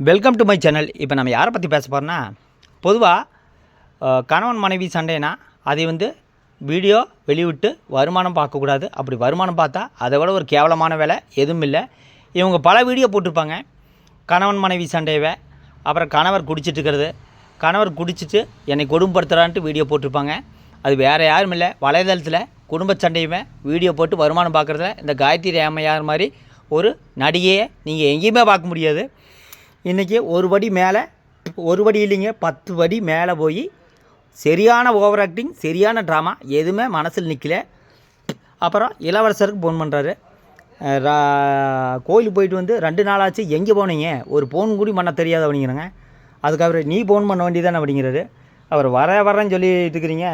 Welcome to my channel இப்போ நம்ம யாரை பற்றி பேச போகிறோன்னா பொதுவாக கணவன் மனைவி சண்டைனா அதை வந்து வீடியோ வெளிவிட்டு வருமானம் பார்க்கக்கூடாது. அப்படி வருமானம் பார்த்தா அதை விட ஒரு கேவலமான வேலை எதுவும் இல்லை. இவங்க பல வீடியோ போட்டிருப்பாங்க. கணவன் மனைவி சண்டையவை அப்புறம் கணவர் குடிச்சிட்டு இருக்கிறது. கணவர் குடிச்சிட்டு என்னை கொடுமைப்படுத்துகிறான்ட்டு வீடியோ போட்டிருப்பாங்க. அது வேறு யாரும் இல்லை. வலைதளத்தில் குடும்ப சண்டையுமே வீடியோ போட்டு வருமானம் பார்க்குறதுல இந்த காயத்ரி அம்மையார் மாதிரி ஒரு நடிகையை நீங்கள் எங்கேயுமே பார்க்க முடியாது. இன்றைக்கி ஒரு படி மேலே ஒரு படி இல்லைங்க பத்து படி மேலே போய் சரியான ஓவர் ஆக்டிங் சரியான ட்ராமா எதுவுமே மனசில் நிற்கல அப்புறம் இளவரசருக்கு ஃபோன் பண்ணுறாரு கோயிலுக்கு போயிட்டு வந்து ரெண்டு நாள் ஆச்சு எங்கே போனீங்க? ஒரு ஃபோன் கூடி பண்ண தெரியாது அப்படிங்கிறாங்க அதுக்கப்புறம் நீ ஃபோன் பண்ண வேண்டியதானே அப்படிங்கிறாரு. அவர் வர வரேன்னு சொல்லிட்டு இருக்கிறீங்க.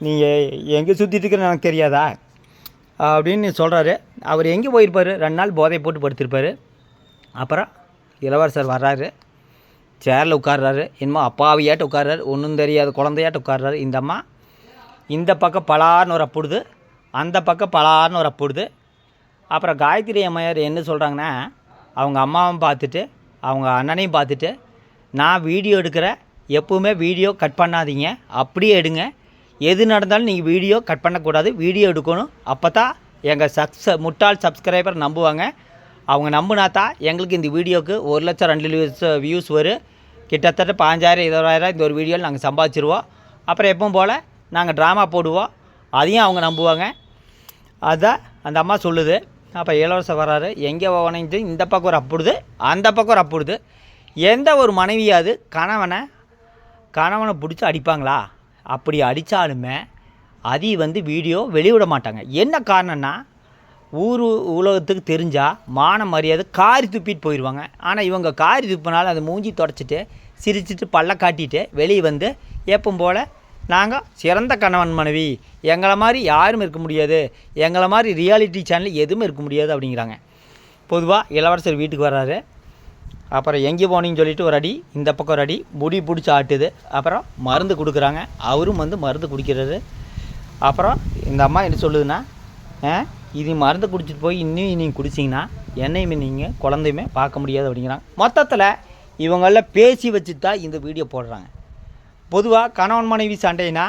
நீங்கள் எங்கே சுற்றிட்டு இருக்கிறன்னு எனக்கு தெரியாதா? அப்படின்னு சொல்கிறாரு அவர் எங்கே போயிருப்பார்? ரெண்டு நாள் போதை போட்டு படுத்திருப்பார். அப்புறம் இளவரசர் வர்றாரு. சேரில் உட்கார்றாரு. என்னமோ அப்பாவியாட்ட உட்கார்றாரு. ஒன்றும் தெரியாத. குழந்தையாட்ட உட்கார்றாரு. இந்த அம்மா இந்த பக்கம் பலார்னு ஒரு அப்புடுது அந்த பக்கம் பலார்னு ஒரு அப்புடுது அப்புறம் காயத்ரி அம்மையார் என்ன சொல்கிறாங்கன்னா அவங்க அம்மாவும் பார்த்துட்டு அவங்க அண்ணனையும் பார்த்துட்டு நான் வீடியோ எடுக்கிறேன் எப்பவுமே வீடியோ கட் பண்ணாதீங்க. அப்படியே எடுங்க. எது நடந்தாலும் நீங்கள் வீடியோ கட் பண்ணக்கூடாது. வீடியோ எடுக்கணும். அப்போ தான் எங்கள் சக்ஸ முட்டாள் சப்ஸ்கிரைபர் நம்புவாங்க. அவங்க நம்பினா தான் எங்களுக்கு இந்த வீடியோவுக்கு ஒரு லட்சம் ரெண்டு லட்சம் வியூஸ் வரும். கிட்டத்தட்ட பாஞ்சாயிரம் இருபதாயிரம் இந்த ஒரு வீடியோவில் நாங்கள் சம்பாதிச்சிருவோம். அப்புறம் எப்பவும் போல் நாங்கள் ட்ராமா போடுவோம். அதையும் அவங்க நம்புவாங்க. அதுதான் அந்த அம்மா சொல்லுது. அப்போ இளவரசர் வராரு எங்கே வணைஞ்சு இந்த பக்கம் ஒரு அப்புடுது. அந்த பக்கம் ஒரு அப்புடுது. எந்த ஒரு மனைவியாவது கணவனை கணவனை பிடிச்சி அடிப்பாங்களா? அப்படி அடித்தாலுமே அதி வந்து வீடியோ வெளிவிட மாட்டாங்க. என்ன காரணம்னா ஊர் உலகத்துக்கு தெரிஞ்சால் மான மரியாதை காரி துப்பிட்டு போயிடுவாங்க ஆனால் இவங்க காரி துப்பினாலும் அதை மூஞ்சி தொடச்சிட்டு சிரிச்சிட்டு பல்ல காட்டிட்டு வெளியே வந்து எப்பவும் போல் நாங்கள் சிறந்த கணவன் மனைவி. எங்களை மாதிரி யாரும் இருக்க முடியாது. எங்களை மாதிரி ரியாலிட்டி சேனல் எதுவும் இருக்க முடியாது அப்படிங்கிறாங்க. பொதுவாக இளவரசர் வீட்டுக்கு வர்றாரு. அப்புறம் எங்கே போனீங்கன்னு சொல்லிட்டு ஒரு அடி இந்த பக்கம் ஒரு அடி முடி பிடிச்சி ஆட்டுது. அப்புறம் மருந்து கொடுக்குறாங்க. அவரும் வந்து மருந்து குடிக்கிறாரு. அப்புறம் இந்த அம்மா என்ன சொல்லுதுன்னா "ஆ, இது மருந்து குடிச்சிட்டு போய் இன்னும் நீங்கள் குடிச்சிங்கன்னா என்னையுமே நீங்கள் குழந்தையுமே பார்க்க முடியாது அப்படிங்கிறாங்க மொத்தத்தில் இவங்களில் பேசி வச்சு தான் இந்த வீடியோ போடுறாங்க. பொதுவாக கணவன் மனைவி சண்டைனா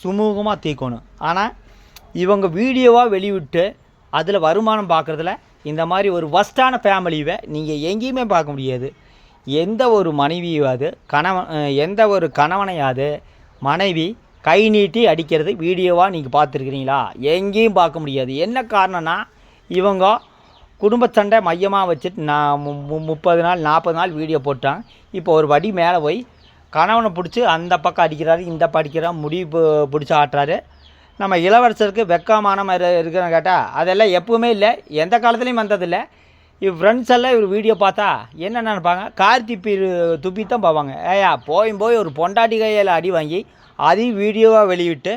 சுமூகமாக தீர்க்கணும் ஆனால் இவங்க வீடியோவாக வெளிவிட்டு அதில் வருமானம் பார்க்குறதுல இந்த மாதிரி ஒரு வஸ்டான ஃபேமிலியை நீங்கள் எங்கேயுமே பார்க்க முடியாது. எந்த ஒரு மனைவியாவது கணவன் எந்த ஒரு கணவனையாவது மனைவி கை நீட்டி அடிக்கிறது வீடியோவாக நீங்கள் பார்த்துருக்கிறீங்களா? எங்கேயும் பார்க்க முடியாது. என்ன காரணம்னா இவங்க குடும்ப சண்டை மையமாக வச்சுட்டு நான் மு- மு- முப்பது நாள் நாற்பது நாள் வீடியோ போட்டாங்க. இப்போ ஒரு வடி மேலே போய் கணவனை பிடிச்சி அந்த பக்கம் அடிக்கிறாரு இந்த பக்கம் அடிக்கிறார் முடி பு- பிடிச்சி ஆட்டுறாரு. நம்ம இளவரசருக்கு வெக்கமான மாதிரி இருக்கிறோம் கேட்டால் அதெல்லாம் எப்பவுமே இல்லை. எந்த காலத்துலேயும் வந்ததில்லை. இவன் ஃப்ரெண்ட்ஸ் எல்லாம் இவர் வீடியோ பார்த்தா என்ன நினைப்பாங்க? கார் துப்பி துப்பி தான் பார்ப்பாங்க. ஏயா போய் போய் ஒரு பொண்டாட்டி கையில் அடி வாங்கி அதையும் வீடியோவாக வெளியிட்டு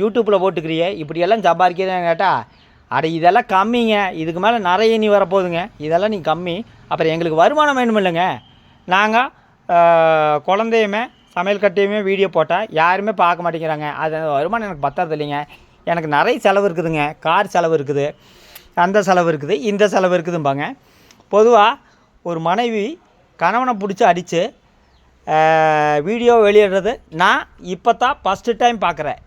யூடியூப்பில் போட்டுக்கிறியே இப்படியெல்லாம் சம்பாதிக்கிறேன்னு கேட்டால் அட இதெல்லாம் கம்மிங்க. இதுக்கு மேலே நிறைய நீ வரப்போகுதுங்க. இதெல்லாம் நீ கம்மி. அப்புறம் எங்களுக்கு வருமானம் வேணும் இல்லைங்க நாங்கள் குழந்தையுமே சமையல் கட்டையுமே வீடியோ போட்டால் யாருமே பார்க்க மாட்டேங்கிறாங்க. அது வருமானம் எனக்கு பத்தாது இல்லைங்க. எனக்கு நிறைய செலவு இருக்குதுங்க. கார் செலவு இருக்குது. அந்த செலவு இருக்குது இந்த செலவு இருக்குதும்பாங்க. பொதுவாக ஒரு மனைவி கணவனை பிடிச்சி அடித்து வீடியோ வெளியிடுறது நான் இப்போ தான் ஃபஸ்ட்டு டைம் பார்க்குறேன்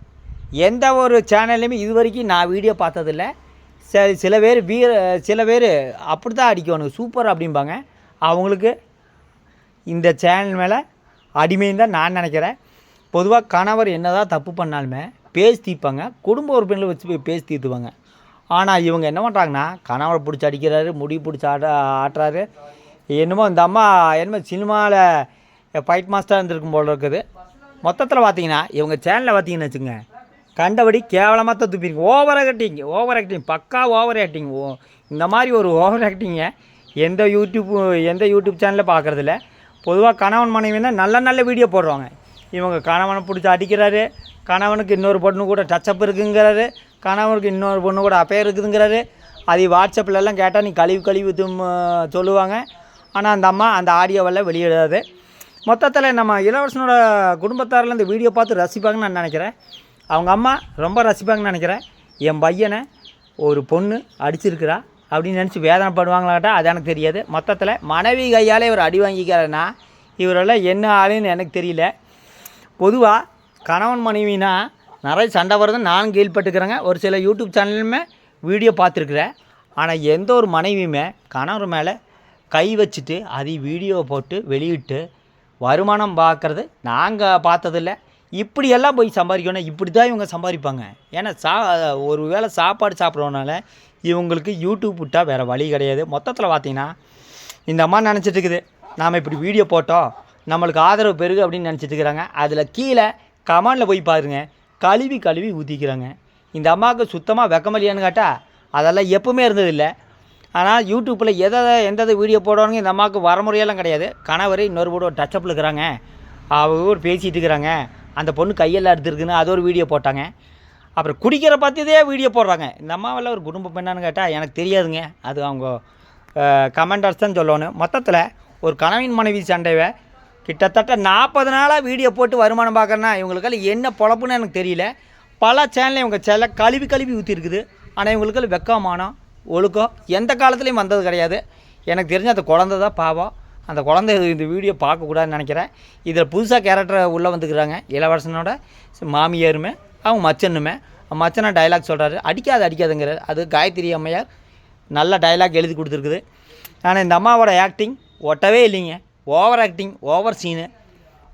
எந்த ஒரு சேனல்லையுமே இது வரைக்கும் நான் வீடியோ பார்த்ததில்ல. சரி சில பேர் வீர சில பேர் அப்படி தான் அடிக்கணும் சூப்பர் அப்படிம்பாங்க. அவங்களுக்கு இந்த சேனல் மேலே அடிமைன்னு தான் நான் நினைக்கிறேன். பொதுவாக கணவர் என்னதான் தப்பு பண்ணாலுமே பேசி தீர்ப்பாங்க. குடும்ப உறுப்பினர்கள் வச்சு போய் பேசி தீர்த்துவாங்க. ஆனால் இவங்க என்ன பண்ணுறாங்கன்னா கணவரை பிடிச்சி அடிக்கிறாரு முடி பிடிச்சி ஆட்ட ஆட்டுறாரு. என்னமோ இந்த அம்மா என்னமோ சினிமாவில் ஃபைட் மாஸ்டராக இருந்திருக்கும் போல் இருக்குது. மொத்தத்தில் பார்த்தீங்கன்னா இவங்க சேனலில் பார்த்தீங்கன்னு வச்சுங்க கண்டபடி கேவலமாக தான் துப்பிங்க ஓவர் ஆக்டிங் ஓவர் ஆக்டிங் பக்கா ஓவர் ஆக்டிங் ஓ இந்த மாதிரி ஒரு ஓவர் ஆக்டிங்கை எந்த யூடியூப் எந்த யூடியூப் சேனலில் பார்க்குறதில்ல பொதுவாக கணவன் மனைவினா நல்ல நல்ல வீடியோ போடுவாங்க இவங்க கணவனை பிடிச்சி அடிக்கிறாரு கணவனுக்கு இன்னொரு பொண்ணு கூட டச்சப் இருக்குங்கிறாரு கணவனுக்கு இன்னொரு பொண்ணு கூட அப்பேர் இருக்குதுங்கிறாரு. அது வாட்ஸ்அப்பில் கேட்டால் நீ கழிவு கழிவு தும் சொல்லுவாங்க. ஆனால் அந்த அம்மா அந்த ஆடியோவெல்லாம் வெளியிடாது. மொத்தத்தில் நம்ம இளவரசனோட குடும்பத்தாரில் இந்த வீடியோ பார்த்து ரசிப்பாங்கன்னு நான் நினைக்கிறேன். அவங்க அம்மா ரொம்ப ரசிப்பாங்கன்னு நினைக்கிறேன். என் பையனை ஒரு பொண்ணு அடிச்சிருக்கிறா அப்படின்னு நினச்சி வேதனைப்படுவாங்களாட்டா அது எனக்கு தெரியாது. மொத்தத்தில் மனைவி கையாலே இவர் அடி வாங்கிக்கிறாருன்னா இவரெல்லாம் என்ன ஆளுன்னு எனக்கு தெரியல. பொதுவாக கணவன் மனைவினா நிறைய சண்டை வருதுன்னு நானும் கீழ்பட்டுக்கிறேங்க ஒரு சில யூடியூப் சேனலுமே வீடியோ பார்த்துருக்குறேன். ஆனால் எந்த ஒரு மனைவியுமே கணவர் மேலே கை வச்சுட்டு அதை வீடியோ போட்டு வெளியிட்டு வருமானம் பார்க்குறது நாங்கள் பார்த்ததில்ல. இப்படியெல்லாம் போய் சம்பாதிக்கணும் இப்படி தான் இவங்க சம்பாதிப்பாங்க. ஏன்னா சா ஒரு வேளை சாப்பாடு சாப்பிட்றதுனால இவங்களுக்கு யூடியூப் விட்டால் வேறு வழி கிடையாது. மொத்தத்தில் பார்த்தீங்கன்னா இந்த அம்மா நினச்சிட்டு இருக்குது நாம் இப்படி வீடியோ போட்டோம் நம்மளுக்கு ஆதரவு பெருகு அப்படின்னு நினச்சிட்டு இருக்கிறாங்க. அதில் கீழே கமெண்டில் போய் பாருங்க கழுவி கழுவி ஊற்றிக்கிறாங்க இந்த அம்மாவுக்கு சுத்தமாக வெக்கமலியான்னு கேட்டால் அதெல்லாம் எப்பவுமே இருந்ததில்லை. ஆனால் யூடியூப்பில் எதை எந்த வீடியோ போடுவாங்க இந்த அம்மாவுக்கு வரமுறையெல்லாம் கிடையாது. கணவர் இன்னொரு கூட ஒரு டச்சப்பில் இருக்கிறாங்க. அவங்க ஒரு பேசிகிட்டு இருக்கிறாங்க. அந்த பொண்ணு கையெல்லாம் எடுத்துருக்குன்னு அது ஒரு வீடியோ போட்டாங்க. அப்புறம் குடிக்கிற பற்றியதே வீடியோ போடுறாங்க. இந்த அம்மாவில் ஒரு குடும்ப பெண்ணான்னு கேட்டால் எனக்கு தெரியாதுங்க. அது அவங்க கமெண்டர்ஸ் தான் சொல்லணும். மொத்தத்தில் ஒரு கணவன் மனைவி சண்டைவை கிட்டத்தட்ட நாற்பது நாளாக வீடியோ போட்டு வருமானம் பார்க்குறேன்னா இவங்களுக்கெல்லாம் என்ன பொழப்புன்னு எனக்கு தெரியல. பல சேனலில் இவங்க சில கழுவி கழுவி ஊற்றிருக்குது ஆனால் இவங்களுக்கு வெக்கமானம் ஒழுக்கம் எந்த காலத்துலேயும் வந்தது கிடையாது. எனக்கு தெரிஞ்ச அந்த குழந்த தான் பாவம். அந்த குழந்தை இந்த வீடியோ பார்க்கக்கூடாதுன்னு நினைக்கிறேன். இதில் புதுசாக கேரக்டர் உள்ளே வந்துக்கிறாங்க. இளவரசனோட மாமியாருமே அவங்க மச்சனுமே. மச்சனா டைலாக் சொல்கிறாரு அடிக்காது அடிக்காதுங்கிறார். அது காயத்ரி அம்மையார் நல்ல டைலாக் எழுதி கொடுத்துருக்குது. ஆனால் இந்த அம்மாவோட ஆக்டிங் ஒட்டவே இல்லைங்க. Over acting over scene.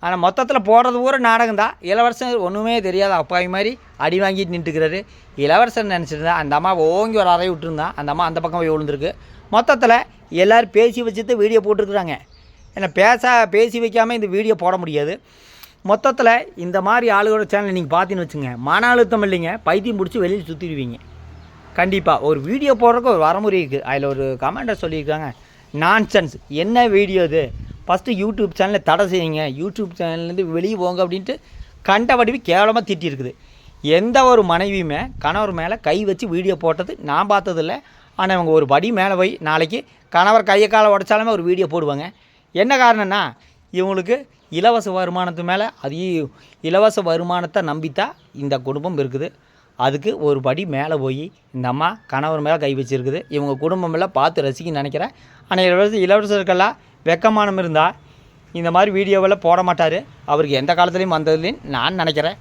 ஆனால் மொத்தத்தில் போடுறது பூரா நாடகம் தான் இளவரசன் ஒன்றுமே தெரியாத அப்பாவி மாதிரி அடி வாங்கிட்டு நின்றுக்கிறாரு இளவரசன் நினச்சிருந்தா அந்த அம்மா ஓங்கி ஒரு அறை விட்டுருந்தான் அந்த அம்மா அந்த பக்கம் போய் விழுந்துருக்கு. மொத்தத்தில் எல்லோரும் பேசி வச்சுட்டு வீடியோ போட்டிருக்குறாங்க. ஏன்னா பேச பேசி வைக்காமல் இந்த வீடியோ போட முடியாது. மொத்தத்தில் இந்த மாதிரி ஆளுகளோட சேனல் நீங்கள் பார்த்தீங்கன்னு வச்சுங்க மன அழுத்தம் இல்லைங்க. பைத்தியம் பிடிச்சி வெளியில் சுற்றிடுவீங்க கண்டிப்பாக ஒரு வீடியோ போடுறதுக்கு ஒரு வரமுறை இருக்குது அதில் ஒரு கமெண்ட்டை சொல்லியிருக்காங்க நான்சென்ஸ் என்ன வீடியோ இது? ஃபஸ்ட்டு யூடியூப் சேனலை தடை செய்யுங்க யூடியூப் சேனல்லேருந்து வெளியே போங்க அப்படின்ட்டு கண்ட வடிவு கேவலமாக திட்டியிருக்குது. எந்த ஒரு மனைவியுமே கணவர் மேலே கை வச்சு வீடியோ போட்டது நான் பார்த்ததில்ல. ஆனால் இவங்க ஒரு படி மேலே போய் நாளைக்கு கணவர் கையை காலை உடச்சாலுமே ஒரு வீடியோ போடுவாங்க. என்ன காரணம்னா இவங்களுக்கு இலவச வருமானத்து மேலே அதையும் இலவச வருமானத்தை நம்பித்தான் இந்த குடும்பம் இருக்குது. அதுக்கு ஒரு படி மேலே போய் இந்த அம்மா கணவர் மேலே கை வச்சுருக்குது. இவங்க குடும்பம் எல்லாம் பார்த்து ரசிக்க நினைக்கிறேன். ஆனால் இலவச இளவரசருக்கெல்லாம் வெக்கமானம் இருந்தால் இந்த மாதிரி வீடியோவெல்லாம் போட மாட்டார் அவருக்கு எந்த காலத்துலேயும் வந்ததுலேயும் நான் நினைக்கிறேன்.